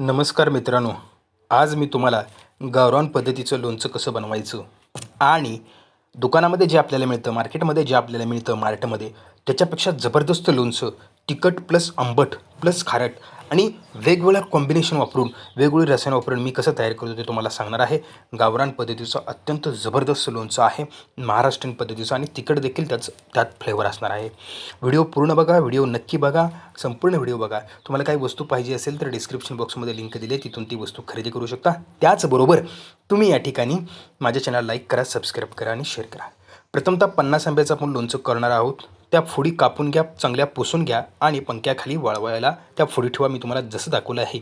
नमस्कार मित्रांनो आज मी तुम्हाला गावरान पद्धतीचं लोणचं कसं बनवायचं आणि दुकानामध्ये जे आपल्याला मिळतं मार्केटमध्ये जे आपल्याला मिळतं मार्टमध्ये त्याच्यापेक्षा जबरदस्त लोणचं तिखट प्लस आंबट प्लस खारट आणि वेगवेगळ्या कॉम्बिनेशन वापरून वेगवेगळी रसायनं वापरून मी कसं तयार करतो ते तुम्हाला सांगणार आहे. गावरान पद्धतीचं अत्यंत जबरदस्त लोणचं आहे. महाराष्ट्रीयन पद्धतीचं आणि तिखट देखील त्याच त्यात फ्लेवर असणार आहे. व्हिडिओ पूर्ण बघा व्हिडिओ नक्की बघा संपूर्ण व्हिडिओ बघा. तुम्हाला काही वस्तू पाहिजे असेल तर डिस्क्रिप्शन बॉक्समध्ये लिंक दिली आहे तिथून ती वस्तू खरेदी करू शकता. त्याचबरोबर तुम्ही या ठिकाणी माझ्या चॅनल लाईक करा सबस्क्राईब करा आणि शेअर करा. प्रथमतः पन्नास आंब्याचं आपण लोणचं करणार आहोत. त्या फोडी कापून घ्या चांगल्या पुसून घ्या आणि पंख्याखाली वाळवायला त्या फोडी ठेवा. मी तुम्हाला जसं दाखवलं आहे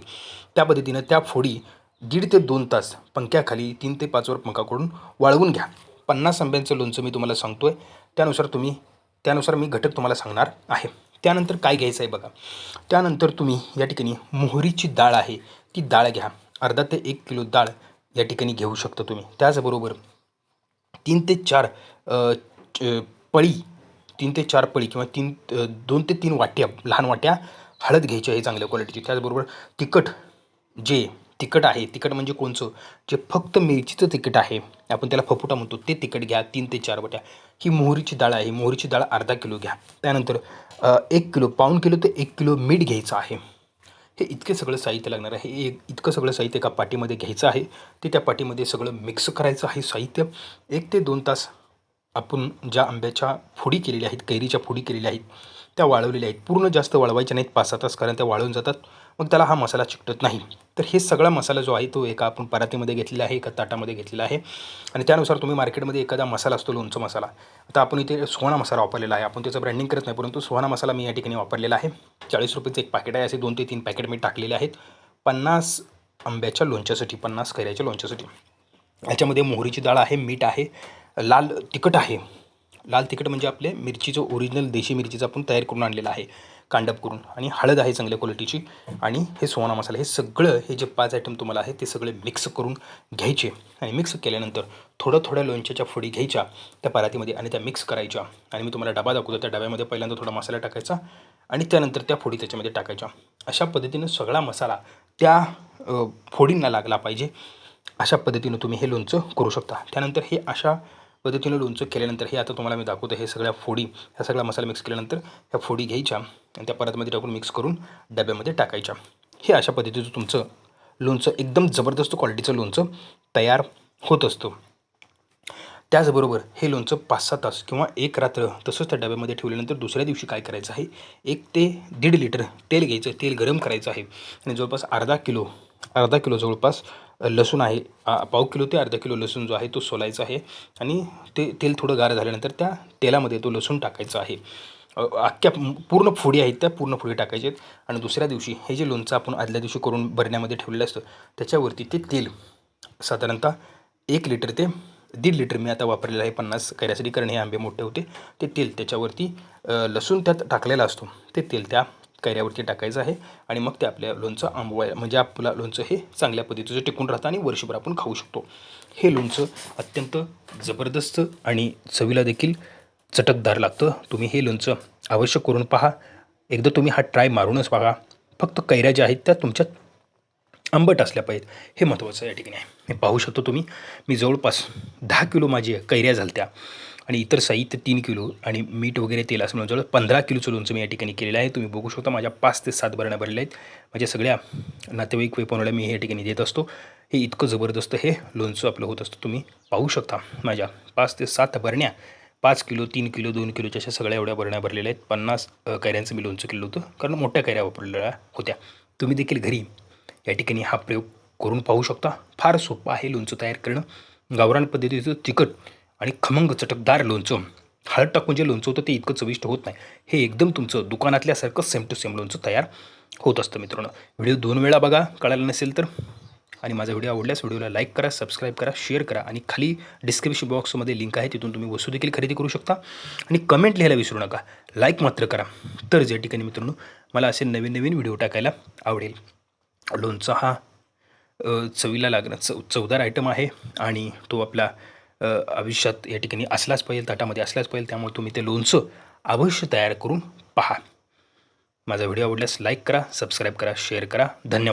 त्या पद्धतीनं त्या फोडी दीड ते दोन तास पंख्याखाली तीन ते पाचवर पंखाकडून वाळवून घ्या. पन्नास आंब्यांचं लोणचं मी तुम्हाला सांगतो आहे त्यानुसार तुम्ही त्यानुसार मी घटक तुम्हाला सांगणार आहे. त्यानंतर काय घ्यायचं आहे बघा. त्यानंतर तुम्ही या ठिकाणी मोहरीची डाळ आहे ती डाळ घ्या. अर्धा ते एक किलो डाळ या ठिकाणी घेऊ शकता तुम्ही. त्याचबरोबर तीन ते चार पळी तीन ते चार पळी किंवा तीन दोन ते तीन वाट्या लहान वाट्या हळद घ्यायची आहे चांगल्या क्वालिटीची त्याचबरोबर तिखट जे तिखट आहे तिखट म्हणजे कोणचं? जे फक्त मिरचीचं तिखट आहे आपण त्याला फपुटा म्हणतो ते तिखट घ्या तीन ते चार वाट्या. ही मोहरीची डाळ आहे मोहरीची डाळ अर्धा किलो घ्या. त्यानंतर एक किलो पाऊण किलो ते एक किलो मीठ घ्यायचं आहे. हे इतके सगळं साहित्य लागणार आहे. हे एक इतकं सगळं साहित्य एका पाटीमध्ये घ्यायचं आहे. ते त्या पाटीमध्ये सगळं मिक्स करायचं आहे साहित्य. एक ते दोन तास आपण ज्या आंब्याच्या फोडी केलेल्या आहेत कैरीच्या फोडी केलेल्या आहेत त्या वाळवलेल्या आहेत. पूर्ण जास्त वाळवायच्या नाहीत पाच सहा तास कारण त्या वाळून जातात. मग त्याला हा मसाला चिकटत नाही. तर हे सगळा मसाला जो आहे तो एका आपण परातीमध्ये घेतलेला आहे एका ताटामध्ये घेतलेला आहे. आणि त्यानुसार तुम्ही मार्केटमध्ये एखादा मसाला असतो लोणचं मसाला. आता आपण इथे सुहाणा मसाला वापरलेला आहे. आपण त्याचं ब्रँडिंग करत नाही परंतु सुहाणा मसाला मी या ठिकाणी वापरलेला आहे. चाळीस रुपयेचं एक पाकिट आहे. असे दोन ते तीन पॅकेट मी टाकलेले आहेत. पन्नास आंब्याच्या लोणच्यासाठी पन्नास कैऱ्याच्या लोणच्यासाठी. याच्यामध्ये मोहरीची डाळ आहे मीठ आहे लाल तिखट आहे. लाल तिखट म्हणजे आपले मिरचीचं ओरिजिनल देशी मिरचीचं आपण तयार करून आणलेलं आहे कांडप करून. आणि हळद आहे चांगल्या क्वालिटीची आणि हे सोना मसाला हे सगळं हे जे पाच आयटम तुम्हाला आहे ते सगळे मिक्स करून घ्यायचे. आणि मिक्स केल्यानंतर थोडं थोड्या लोणच्याच्या फोडी घ्यायच्या त्या परातीमध्ये आणि त्या मिक्स करायच्या. आणि मी तुम्हाला डबा दाखवतो त्या डब्यामध्ये पहिल्यांदा थोडा मसाला टाकायचा आणि त्यानंतर त्या फोडी त्याच्यामध्ये टाकायच्या. अशा पद्धतीनं सगळा मसाला त्या फोडींना लागला पाहिजे. अशा पद्धतीनं तुम्ही हे लोणचं करू शकता. त्यानंतर हे अशा पद्धतीनं लोणचं केल्यानंतर हे आता तुम्हाला मी दाखवतो हे सगळ्या फोडी ह्या सगळा मसाला मिक्स केल्यानंतर ह्या फोडी घ्यायच्या आणि त्या परतमध्ये टाकून मिक्स करून डब्यामध्ये टाकायच्या. हे अशा पद्धतीचं तुमचं लोणचं एकदम जबरदस्त क्वालिटीचं लोणचं तयार होत असतं. त्याचबरोबर हे लोणचं पाच सहा तास किंवा एक रात्र तसंच त्या डब्यामध्ये ठेवल्यानंतर दुसऱ्या दिवशी काय करायचं आहे? एक ते दीड लिटर तेल घ्यायचं तेल गरम करायचं आहे. आणि जवळपास अर्धा किलो अर्धा किलो जवळपास लसूण आहे. पाव किलो ते अर्धा किलो लसूण जो आहे तो सोलायचा आहे आणि ते तेल थोडं गार झाल्यानंतर त्या तेलामध्ये तो लसूण टाकायचा आहे. अख्ख्या पूर्ण फोडी आहेत त्या पूर्ण फोडी टाकायच्या आहेत. आणि दुसऱ्या दिवशी हे जे लोणचं आपण आदल्या दिवशी करून भरण्यामध्ये ठेवलेलं असतं त्याच्यावरती ते तेल साधारणतः एक लिटर ते दीड लिटर मी आता वापरलेलं आहे पन्नास कैऱ्यासाठी कारण हे आंबे मोठे होते. ते तेल त्याच्यावरती लसूण त्यात टाकलेला असतो. ते तेल त्या कैऱ्यावरती टाकायचं आहे आणि मग ते आपल्या लोणचं आंबवाय म्हणजे आपलं लोणचं हे चांगल्या पद्धतीचं टिकून राहतं आणि वर्षभर आपण खाऊ शकतो. हे लोणचं अत्यंत जबरदस्त आणि चवीला देखील चटकदार लागतं. तुम्ही हे लोणचं अवश्य करून पहा. एकदा तुम्ही हा ट्राय मारूनच पहा फक्त कैऱ्या ज्या आहेत त्या तुमच्या आंबट असल्या पाहिजेत. हे महत्त्वाचं या ठिकाणी. आहे हे पाहू शकतो तुम्ही. मी जवळपास दहा किलो माझी कैऱ्या झालत्या. आणि इतर साहित्य तीन किलो आणि मीठ वगैरे तेल असं म्हणून जवळ पंधरा किलोचं लोणचं मी या ठिकाणी केलेलं आहे. तुम्ही बघू शकता माझ्या पाच ते सात बरण्या भरलेल्या आहेत. माझ्या सगळ्या नातेवाईक वेपवणाऱ्या मी या ठिकाणी देत असतो. हे इतकं जबरदस्त हे लोणचं आपलं होत असतं. तुम्ही पाहू शकता माझ्या पाच ते सात बरण्या पाच किलो तीन किलो दोन किलोच्या अशा सगळ्या एवढ्या बरण्या भरलेल्या आहेत. पन्नास कैऱ्यांचं मी लोणचं केलं होतं कारण मोठ्या कैऱ्या वापरलेल्या होत्या. तुम्ही देखील घरी या ठिकाणी हा प्रयोग करून पाहू शकता. फार सोपं आहे लोणचं तयार करणं. गावरान पद्धतीचं तिखट आणि खमंग चटकदार लोणचं. हळद टाकून जे लोणचं होतं ते इतकं चविष्ट होत नाही. हे एकदम तुमचं दुकानातल्यासारखं सेम टू सेम लोणचं तयार होत असतं मित्रांनो. व्हिडिओ दोन वेळा बघा कळायला नसेल तर. आणि माझा व्हिडिओ आवडल्यास व्हिडिओला लाईक करा सबस्क्राईब करा शेअर करा आणि खाली डिस्क्रिप्शन बॉक्समध्ये लिंक आहे तिथून तुम्ही वस्तू देखील खरेदी करू शकता. आणि कमेंट लिहायला विसरू नका. लाईक मात्र करा. तर ज्या ठिकाणी मित्रांनो मला असे नवीन नवीन व्हिडिओ टाकायला आवडेल. लोणचा हा चवीला लागणं चव चवदार आयटम आहे आणि तो आपला आयुष्यात या ठिकाणी असलाच पाहिजे ताटामध्ये असलाच पाहिजे त्यामुळे तुम्ही ते लोणचं अवश्य तयार करून पहा. माझा व्हिडिओ आवडल्यास लाईक करा सबस्क्राईब करा शेअर करा. धन्यवाद.